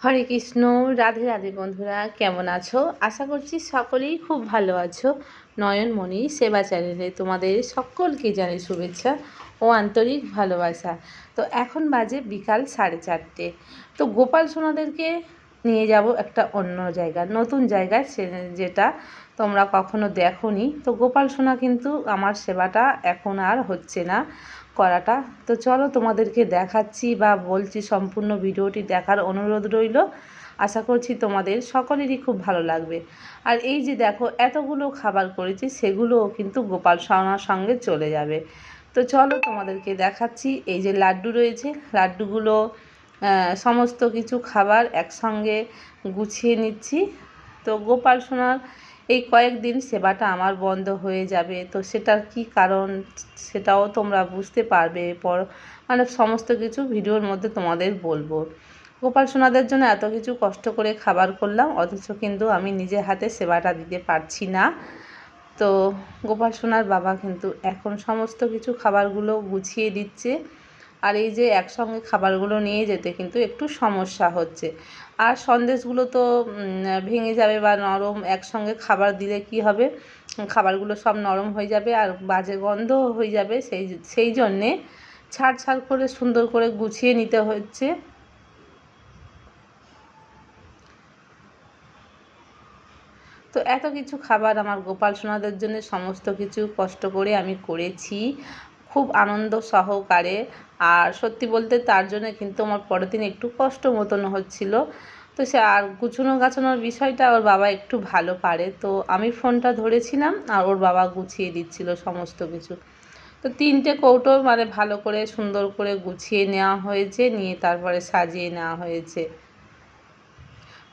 হরে কৃষ্ণ, রাধে রাধে বন্ধুরা, কেমন আছো? আশা করছি সকলেই খুব ভালো আছো। নয়নমণি সেবা চ্যানেলে তোমাদের সকলকে জানাই শুভেচ্ছা ও আন্তরিক ভালোবাসা। তো এখন বাজে বিকাল সাড়ে চারটে। তো গোপাল সোনাদেরকে নিয়ে যাব একটা অন্য জায়গা, নতুন জায়গায় যেটা তোমরা কখনো দেখোনি। তো গোপাল সোনা কিন্তু আমার সেবাটা এখন আর হচ্ছে না। করাটা। তো চলো তোমাদেরকে দেখাচ্ছি বা বলছি সম্পূর্ণ ভিডিওটি দেখার অনুরোধ রইল। আশা করছি তোমাদের সকলেরই খুব ভালো লাগবে। আর এই যে দেখো, এতগুলো খাবার করেছি, সেগুলোও কিন্তু গোপাল সোনার সঙ্গে চলে যাবে। তো চলো তোমাদেরকে দেখাচ্ছি, এই যে লাড্ডু রয়েছে, লাড্ডুগুলো সমস্ত কিছু খাবার একসঙ্গে গুছিয়ে নিচ্ছি। তো গোপাল সোনার এই কয়েকদিন সেবাটা আমার বন্ধ হয়ে যাবে। তো সেটার কি কারণ সেটাও তোমরা বুঝতে পারবে। পর মানে সমস্ত কিছু ভিডিওর মধ্যে তোমাদের বলব। গোপাল সোনাদের জন্য এত কিছু কষ্ট করে খাবার করলাম, অথচ কিন্তু আমি নিজের হাতে সেবাটা দিতে পারছি না। তো গোপাল সোনার বাবা কিন্তু এখন সমস্ত কিছু খাবারগুলো গুছিয়ে দিচ্ছে। আর এই যে একসঙ্গে খাবারগুলো নিয়ে যেতে কিন্তু একটু সমস্যা হচ্ছে। আর সন্দেশগুলো তো ভেঙে যাবে বা নরম একসঙ্গে খাবার দিলে কি হবে? খাবারগুলো সব নরম হয়ে যাবে আর বাজে গন্ধ হয়ে যাবে। সেই সেই জন্যে ছাড় ছাড় করে, সুন্দর করে গুছিয়ে নিতে হচ্ছে। তো এত কিছু খাবার আমার গোপাল সোনাদের জন্য সমস্ত কিছু কষ্ট করে আমি করেছি। খুব আনন্দ সহকারে। আর সত্যি বলতে তার জন্য কিন্তু আমার পরের দিন একটু কষ্ট মতন হচ্ছিল। তো সে আর গুছানো গাছানোর বিষয়টা ওর বাবা একটু ভালো পারে। তো আমি ফোনটা ধরেছিলাম আর ওর বাবা গুছিয়ে দিচ্ছিল সমস্ত কিছু। তো তিনটে কৌটো মানে ভালো করে সুন্দর করে গুছিয়ে নেওয়া হয়েছে, নিয়ে তারপরে সাজিয়ে নেওয়া হয়েছে।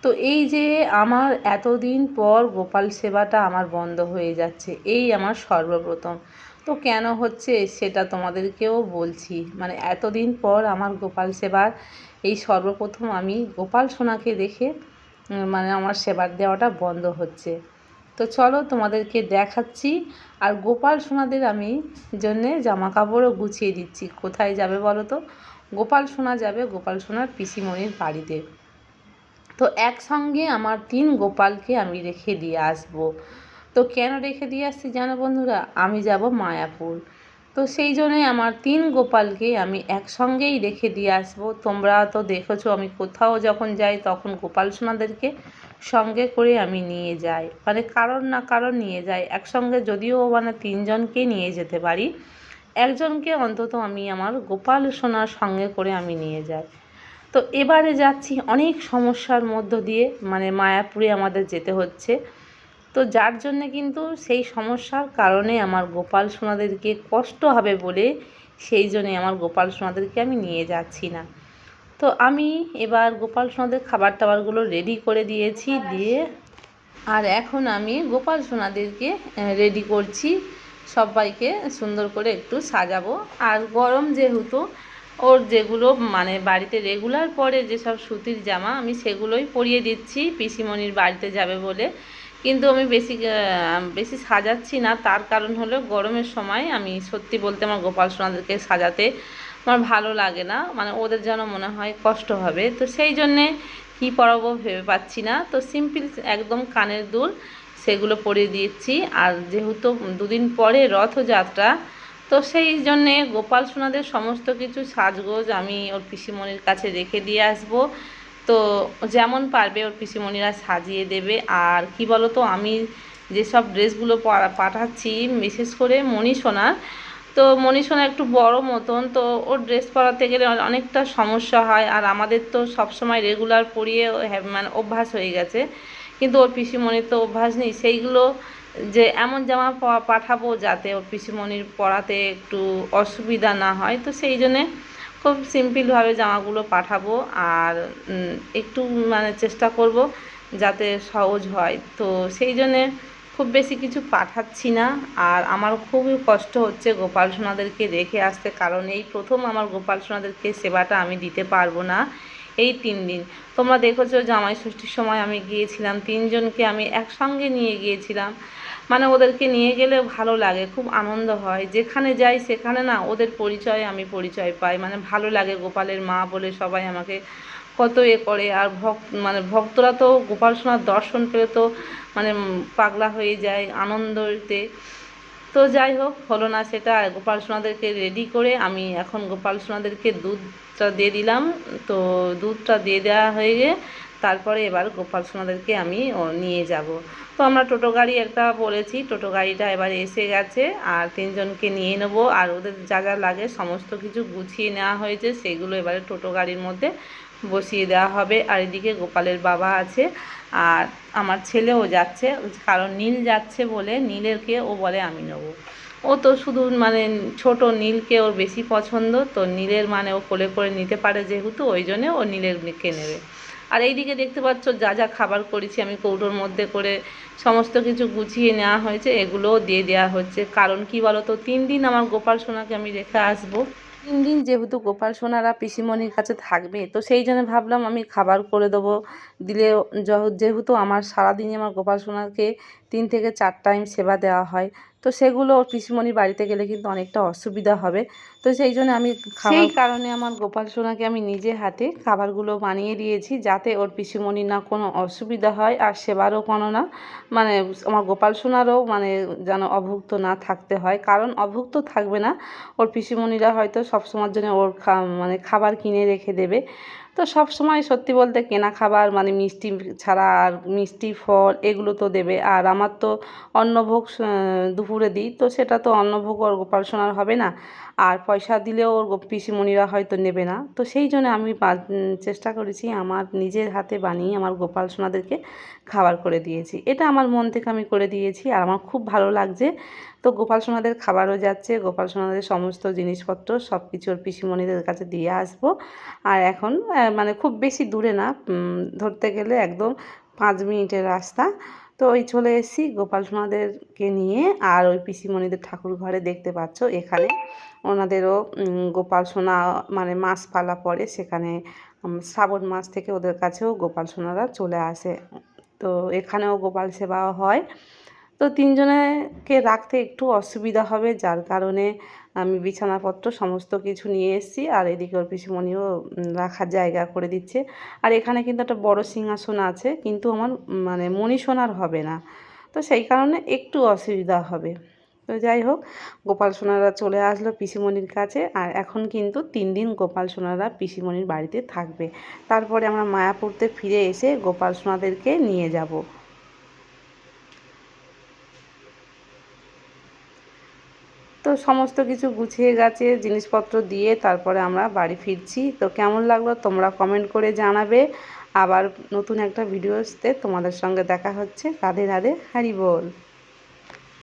তো এই যে আমার এতদিন পর গোপাল সেবাটা আমার বন্ধ হয়ে যাচ্ছে, এই আমার সর্বপ্রথম। তো কেন হচ্ছে সেটা তোমাদেরকেও বলছি। মানে এতদিন পর আমার গোপাল সেবার, এই সর্বপ্রথম আমি গোপাল সোনাকে দেখে মানে আমার সেবার দেওয়াটা বন্ধ হচ্ছে। তো চলো তোমাদেরকে দেখাচ্ছি, আর গোপাল সোনাদের আমি জন্যে জামা কাপড়ও গুছিয়ে দিচ্ছি। কোথায় যাবে বলো তো? গোপাল সোনা যাবে গোপাল সোনার পিসিমণির বাড়িতে। তো একসঙ্গে আমার তিন গোপালকে আমি রেখে দিয়ে আসব। তো কেন রেখে দিয়ে আসছি জানো বন্ধুরা? আমি যাব মায়াপুর। তো সেই জন্যই আমার তিন গোপালকে আমি একসঙ্গেই রেখে দিয়ে আসব। তোমরা তো দেখেছ আমি কোথাও যখন যাই তখন গোপাল সোনাদেরকে সঙ্গে করে আমি নিয়ে যাই। মানে কারণ না কারণ নিয়ে যাই। একসঙ্গে যদিও মানে তিনজনকে নিয়ে যেতে পারি। একজনকে অন্তত আমি আমার গোপাল সোনার সঙ্গে করে আমি নিয়ে যাই। তো এবারে যাচ্ছি। অনেক সমস্যার মধ্য দিয়ে মানে মায়াপুরে আমাদের যেতে হচ্ছে। তো যার জন্যে কিন্তু সেই সমস্যার কারণে আমার গোপাল সোনাদেরকে কষ্ট হবে বলে সেই জন্যে আমার গোপাল সোনাদেরকে আমি নিয়ে যাচ্ছি না। তো আমি এবার গোপাল সোনাদের খাবার টাবারগুলো রেডি করে দিয়েছি দিয়ে আর এখন আমি গোপাল সোনাদেরকে রেডি করছি। সবাইকে সুন্দর করে একটু সাজাবো। আর গরম যেহেতু, ওর যেগুলো মানে বাড়িতে রেগুলার পরে যেসব সুতির জামা, আমি সেগুলোই পরিয়ে দিচ্ছি। পিসিমণির বাড়িতে যাবে বলে। কিন্তু আমি বেশি বেশি সাজাচ্ছি না। তার কারণ হলো গরমের সময় আমি সত্যি বলতে আমার গোপাল সোনাদেরকে সাজাতে আমার ভালো লাগে না। মানে ওদের যেন মনে হয় কষ্ট হবে। তো সেই জন্যে কী পরাবো ভেবে পাচ্ছি না। তো সিম্পল একদম কানের দুল সেগুলো পরিয়ে দিচ্ছি আর যেহেতু দুদিন পরে রথযাত্রা, তো সেই জন্যে গোপাল সোনাদের সমস্ত কিছু সাজগোজ আমি ওর পিসিমণির কাছে রেখে দিয়ে আসব। তো যেমন পারবে ওর পিসিমণিরা সাজিয়ে দেবে। আর কি বলো তো আমি যেসব ড্রেসগুলো পাঠাচ্ছি, বিশেষ করে মণিসোনার তো মণিসোনা একটু বড় মতন, তো ওর ড্রেস পরাতে গেলে অনেকটা সমস্যা হয়। আর আমাদের তো সবসময় রেগুলার পরিয়ে মানে অভ্যাস হয়ে গেছে। কিন্তু ওর পিসিমণির তো অভ্যাস নেই। সেইগুলো যে এমন জামা পাঠাবো যাতে ওর পিসিমণির পরাতে একটু অসুবিধা না হয়। তো সেই জন্যে খুব সিম্পিলভাবে জামাগুলো পাঠাবো আর একটু মানে চেষ্টা করব যাতে সহজ হয়। তো সেই জন্যে খুব বেশি কিছু পাঠাচ্ছি না। আর আমার খুবই কষ্ট হচ্ছে গোপাল সোনাদেরকে রেখে আসতে, কারণ এই প্রথম আমার গোপাল সোনাদেরকে সেবাটা আমি দিতে পারব না। এই তিন দিন। তোমরা দেখেছ জামাই ষষ্ঠীর সময় আমি গিয়েছিলাম, তিনজনকে আমি একসঙ্গে নিয়ে গিয়েছিলাম। মানে ওদেরকে নিয়ে গেলে ভালো লাগে, খুব আনন্দ হয়। যেখানে যাই সেখানে না ওদের পরিচয় আমি পরিচয় পাই। মানে ভালো লাগে গোপালের মা বলে সবাই আমাকে কত এ করে। আর ভক্ত মানে ভক্তরা তো গোপাল সোনার দর্শন পেলে তো মানে পাগলা হয়ে যায় আনন্দতে তো যাই হোক, হলো না সেটা। গোপাল সোনাদেরকে রেডি করে আমি এখন গোপাল সোনাদেরকে দুধটা দিয়ে দিলাম। তো দুধটা দিয়ে দেওয়া হয়ে গিয়ে তারপরে এবার গোপাল সোনাদেরকে আমি নিয়ে যাব। তো আমরা টোটো গাড়ি একটা বলেছি, টোটো গাড়িটা এবার এসে গেছে আর তিনজনকে নিয়ে নেব। আর ওদের যা যা লাগে, সমস্ত কিছু গুছিয়ে নেওয়া হয়েছে, সেগুলো এবারে টোটো গাড়ির মধ্যে বসিয়ে দেওয়া হবে। আর এদিকে গোপালের বাবা আছে আর আমার ছেলেও যাচ্ছে। কারণ নীল যাচ্ছে বলে নীলেরকে ও বলে আমি নেব। ও তো শুধু মানে ছোট নীলকে ওর বেশি পছন্দ, তো নীলের মানে ও কোলে করে নিতে পারে যেহেতু, ওই জন্যে ও নীলের কে নেবে। আর এইদিকে দেখতে পাচ্ছ যা যা খাবার করেছি আমি কৌটোর মধ্যে করে সমস্ত কিছু গুছিয়ে নেওয়া হয়েছে, এগুলোও দিয়ে দেওয়া হচ্ছে। কারণ কি বলো তো তিন দিন আমার গোপাল সোনাকে আমি রেখে আসব। তিন দিন যেহেতু গোপাল সোনারা পিসিমণির কাছে থাকবে, তো সেই জন্য ভাবলাম আমি খাবার করে দেবো। দিলে যেহেতু আমার সারাদিনই আমার গোপাল সোনাকে তিন থেকে চার টাইম সেবা দেওয়া হয়। তো সেগুলো পিসিমণির বাড়িতে গেলে কিন্তু অনেকটা অসুবিধা হবে। তো সেই জন্য আমি সেই কারণে আমার গোপাল সোনাকে আমি নিজে হাতে খাবারগুলো বানিয়ে দিয়েছি, যাতে ওর পিসিমণির না কোনো অসুবিধা হয় আর সেবারও কোনো না। মানে আমার গোপাল সোনারও মানে যেন অভুক্ত না থাকতে হয়। কারণ অভুক্ত থাকবে না। ওর পিসিমণিরা হয়তো সবসময়ের জন্য ওর মানে খাবার কিনে রেখে দেবে। তো সব সময় সত্যি বলতে কেনা খাবার মানে মিষ্টি ছাড়া আর মিষ্টি ফল এগুলো তো দেবে। আর আমার তো অন্নভোগ দুপুরে দিই, তো সেটা তো অন্নভোগ ওর গোপাল সোনার হবে না। আর পয়সা দিলেও ওর পিসিমণিরা হয়তো নেবে না। তো সেই জন্য আমি চেষ্টা করেছি আমার নিজের হাতে বানিয়ে আমার গোপাল সোনাদেরকে খাবার করে দিয়েছি। এটা আমার মন থেকে আমি করে দিয়েছি আর আমার খুব ভালো লাগছে। তো গোপাল সোনাদের খাবারও যাচ্ছে, গোপাল সোনাদের সমস্ত জিনিসপত্র সব কিছু ওর পিসিমণিদের কাছে দিয়ে আসব। আর এখন মানে খুব বেশি দূরে না ধরতে গেলে একদম পাঁচ মিনিটের রাস্তা। তো ওই চলে এসেছি গোপাল সোনাদেরকে নিয়ে আর ওই পিসিমণিদের ঠাকুর ঘরে দেখতে পাচ্ছ এখানে। ওনাদেরও গোপাল সোনা মানে মাস পালা পড়ে সেখানে শ্রাবণ মাস থেকে ওদের কাছেও গোপাল সোনারা চলে আসে। তো এখানেও গোপাল সেবাও হয়। তো তিনজনেকে রাখতে একটু অসুবিধা হবে, যার কারণে আমি বিছানাপত্র সমস্ত কিছু নিয়ে এসেছি আর এদিকে ওর পিসিমণিও রাখার জায়গা করে দিচ্ছে। আর এখানে কিন্তু একটা বড় সিংহাসন আছে, কিন্তু আমার মানে মানে মণিসোনার হবে না। তো সেই কারণে একটু অসুবিধা হবে। তো যাই হোক, গোপাল সোনারা চলে আসলো পিসিমণির কাছে আর এখন কিন্তু তিন দিন গোপাল সোনারা পিসিমণির বাড়িতে থাকবে। তারপরে আমরা মায়াপুরতে ফিরে এসে গোপাল সোনাদেরকে নিয়ে যাব। তো সমস্ত কিছু গুছিয়ে গেছে জিনিসপত্র দিয়ে তারপরে আমরা বাড়ি ফিরছি। তো কেমন লাগল তোমরা কমেন্ট করে জানাবে। আবার নতুন একটা ভিডিওতে তোমাদের সঙ্গে দেখা হচ্ছে। রাধে রাধে হারি বল